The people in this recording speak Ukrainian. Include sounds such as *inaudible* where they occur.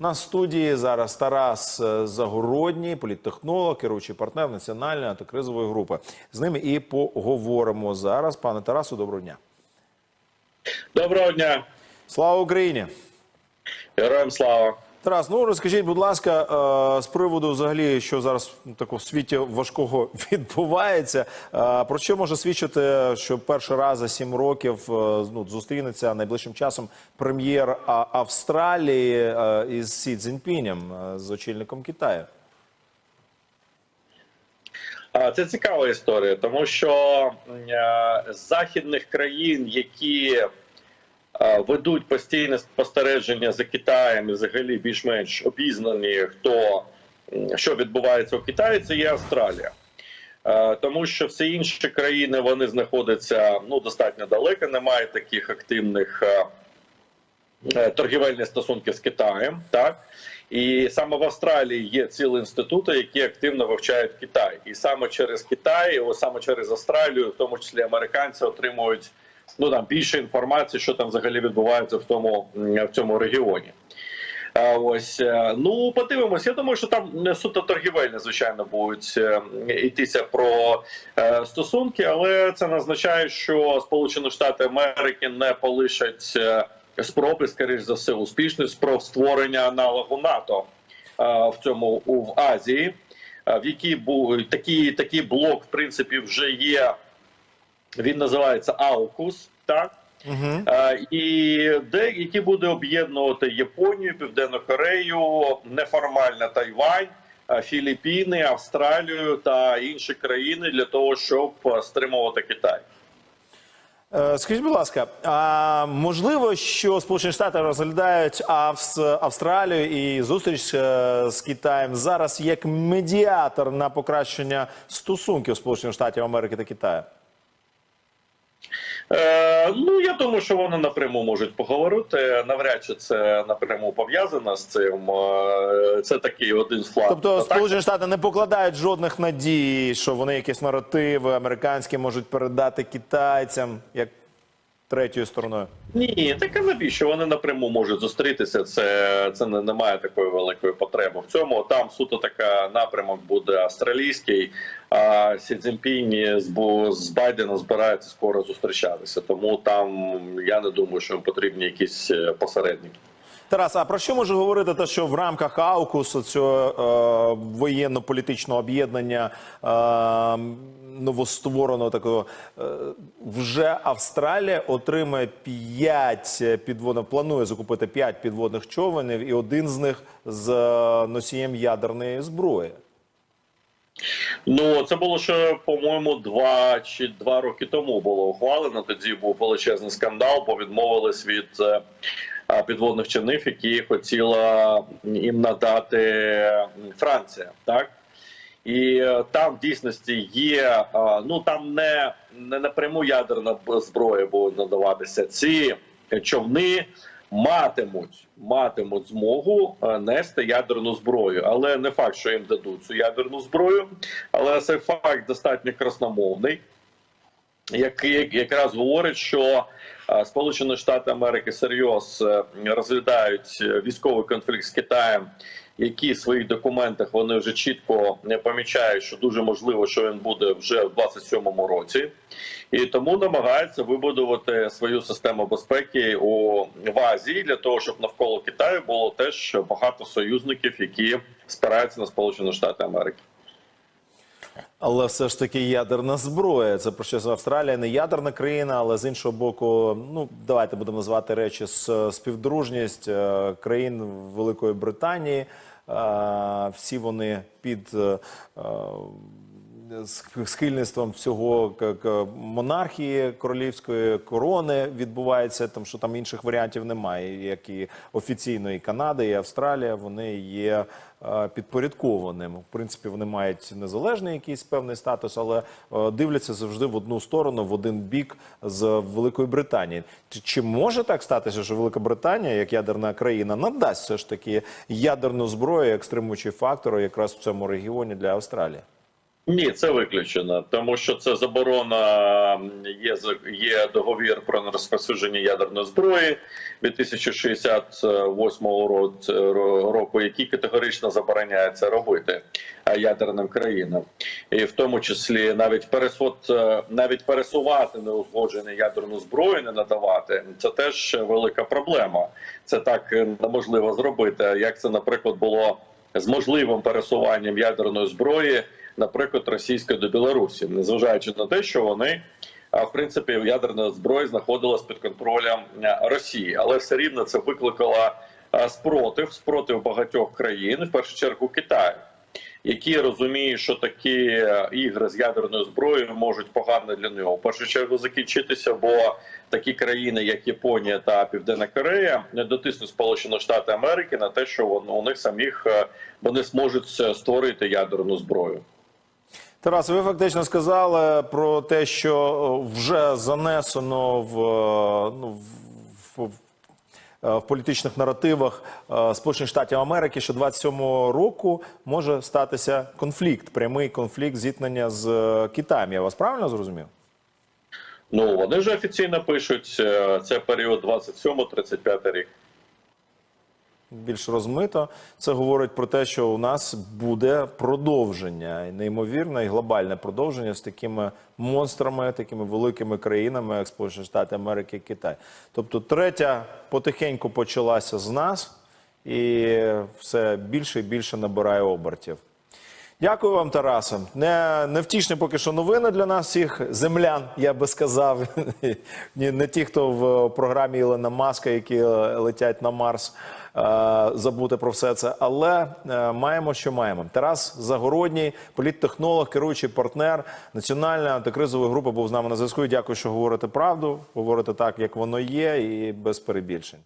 На студії зараз Тарас е, Загородній, політтехнолог, керуючий партнер національної антикризової групи. З ними і поговоримо зараз. Пане Тарасу, доброго дня. Доброго дня, Слава Україні! героям слава. Тарас, ну розкажіть, будь ласка, е, з приводу взагалі, що зараз такого в світі важкого *laughs* відбувається. е, Про що може свідчити, що перший раз за сім років е, ну, зустрінеться найближчим часом прем'єр Австралії із Сі Цзіньпінем, з очільником Китаю? Це цікава історія, тому що з західних країн, які ведуть постійне спостереження за Китаєм і взагалі більш-менш обізнані, хто що відбувається у Китаї, це є Австралія. Е, Тому що всі інші країни вони знаходяться ну достатньо далеко, немає таких активних е, е, торгівельних стосунків з Китаєм, так і саме в Австралії є цілі інститути, які активно вивчають Китай, і саме через Китай, саме через Австралію, в тому числі американці, отримують ну там більше інформації, що там взагалі відбувається в тому в цьому регіоні. Ось е, ну подивимось. Я думаю, що там не суто торгівельні, звичайно, будуть е, йтися про е, стосунки, але це не означає, що Сполучені Штати Америки не полишать спроби, скоріш за все, успішних спроб створення аналогу НАТО в цьому в Азії, в якій був такий, такий блок, в принципі, вже є. Він називається Аукус, так. Угу. Е, і де які буде об'єднувати Японію, Південну Корею, неформально Тайвань, е, Філіппіни, Австралію та інші країни для того, щоб стримувати Китай. Е, Скажіть, будь ласка, а можливо, що Сполучені Штати розглядають Авс... Австралію і зустріч з Китаєм зараз як медіатор на покращення стосунків Сполучених Штатів Америки та Китаю? Е, ну я думаю, що вони напряму можуть поговорити. Навряд чи це напряму пов'язано з цим. Е, Це такий один з флаг. Тобто Сполучені Штати не покладають жодних надій, що вони якісь наративи американські можуть передати китайцям як третьою стороною. Ні, так а навіщо вони напряму можуть зустрітися? Це це не немає такої великої потреби в цьому. Там суто така напрямок буде австралійський. А Сі Цзіньпінь з з Байденом збираються скоро зустрічатися. Тому там я не думаю, що їм потрібні якісь е, посередники. Тарас, а про що може говорити те, що в рамках АУКУСу цього е, воєнно-політичного об'єднання е, новоствореного такого е, вже Австралія отримає 5 підводних, планує закупити 5 підводних човенів, і один з них з е, носієм ядерної зброї. Ну це було ще, по-моєму, два чи два роки тому було ухвалено. Тоді був величезний скандал, бо відмовились від е, підводних чинів, які хотіла їм надати Франція, так. І е, там в дійсності є е, ну там не, не напряму ядерна зброя буде надаватися. Ці човни матимуть матимуть змогу е, нести ядерну зброю, але не факт, що їм дадуть цю ядерну зброю. Але цей факт достатньо красномовний, який якраз говорить, що Сполучені Штати Америки серйоз е, розглядають е, військовий конфлікт з Китаєм, які в своїх документах вони вже чітко помічають, що дуже можливо, що він буде вже в 27-му році, і тому намагаються вибудувати свою систему безпеки у в Азії для того, щоб навколо Китаю було теж багато союзників, які спираються на Сполучені Штати Америки. Але все ж таки ядерна зброя. Це про що Австралія не ядерна країна, але з іншого боку, ну давайте будемо називати речі з співдружність е, країн Великої Британії. Е, Всі вони під е, схильництвом всього монархії королівської корони відбувається, тому що там інших варіантів немає. Як і офіційної Канади, і Австралія, вони є е, підпорядкованими. В принципі, вони мають незалежний якийсь певний статус, але е, дивляться завжди в одну сторону, в один бік з Великої Британії. Чи може так статися, що Велика Британія, як ядерна країна, надасть все ж таки ядерну зброю як стримуючий фактор якраз в цьому регіоні для Австралії? Ні, це виключено, тому що це заборона є є договір про нерозповсюдження ядерної зброї від 1068 ро- ро- року, який категорично забороняє це робити е, ядерним країнам, і в тому числі навіть пересуд навіть пересувати неузгоджену ядерну зброю, не надавати це теж велика проблема. Це так е, неможливо зробити. Як це, наприклад, було з можливим пересуванням ядерної зброї наприклад, російської до Білорусі, незважаючи на те, що вони в принципі ядерна зброя знаходилась під контролем Росії, але все рівно це викликало спротив, спротив багатьох країн, в першу чергу Китаю. Які розуміють, що такі е, ігри з ядерною зброєю можуть погано для нього в першу чергу закінчитися, бо такі країни, як Японія та Південна Корея, не дотиснуть Сполучені Штати Америки на те, що у них самих е, вони зможуть е, створити ядерну зброю. Тарас, ви фактично сказали про те, що е, вже занесено в, е, ну, в, в, е, в політичних наративах е, Сполучених Штатів Америки, що 27-го року може статися конфлікт, прямий конфлікт зіткнення з е, Китаєм. Я вас правильно зрозумів? Ну вони вже офіційно пишуть е, це період 27-35 рік. Більш розмито. Це говорить про те, що у нас буде продовження, неймовірне і глобальне продовження з такими монстрами, такими великими країнами, як Сполучені Штати Америки Китай. Тобто, третя потихеньку почалася з нас, і все більше і більше набирає обертів. Дякую вам, Тарасе. Не, невтішні поки що новини для нас всіх землян, я би сказав. *laughs* Ні, не ті, хто в програмі Ілона Маска, які летять на Марс, е, забути про все це. Але е, маємо, що маємо. Тарас Загородній, політтехнолог, керуючий партнер національної антикризової групи, був з нами на зв'язку. Дякую, що говорите правду. Говорите так, як воно є, і без перебільшень.